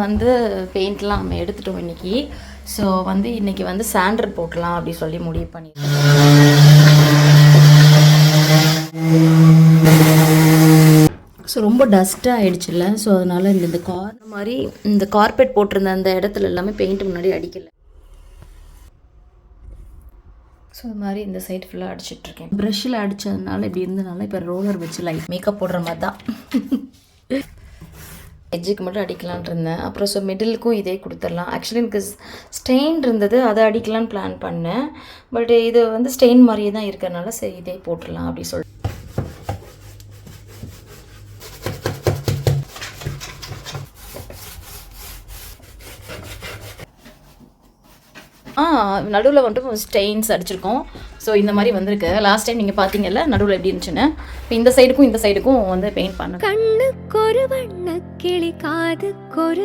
வந்து பெயிண்ட்லாம் நம்ம எடுத்துட்டோம் இன்னைக்கு. ஸோ வந்து இன்னைக்கு வந்து சாண்டர் போட்டலாம் அப்படி சொல்லி முடிவு பண்ணிட்டோம் ஸோ ரொம்ப டஸ்ட்டாக ஆகிடுச்சுல்ல ஸோ அதனால் இந்த இந்த கார் மாதிரி இந்த கார்பெட் போட்டிருந்த அந்த இடத்துல எல்லாமே பெயிண்ட் முன்னாடி அடிக்கல. ஸோ இது மாதிரி இந்த சைடு ஃபுல்லாக அடிச்சிட்ருக்கேன். ப்ரஷ்ஷில் அடித்ததுனால இப்படி இருந்தனால இப்போ ரோலர் வச்சு லைட் மேக்கப் போடுற மாதிரி தான். எஜ்ஜுக்கு மட்டும் அடிக்கலான் இருந்தேன். அப்புறம் ஸோ மிடிலுக்கும் இதே கொடுத்துடலாம். ஆக்சுவலி எனக்கு ஸ்டெயின் இருந்தது அதை அடிக்கலான்னு பிளான் பண்ணேன். பட் இது வந்து ஸ்டெயின் மாதிரியே தான் இருக்கிறனால சரி இதே போட்டுடலாம் அப்படி சொல்லி ஆ நடுவில் வந்துட்டு ஸ்டெயின்ஸ் அடிச்சிருக்கோம். ஸோ இந்த மாதிரி வந்திருக்கு. லாஸ்ட் டைம் நீங்கள் பார்த்தீங்கல்ல நடுவில் எப்படி இருந்துச்சுன்னு. இப்போ இந்த சைடுக்கும் இந்த சைடுக்கும் வந்து பெயிண்ட் பண்ண ஒரு வண்ண கிளி காதுக்கொரு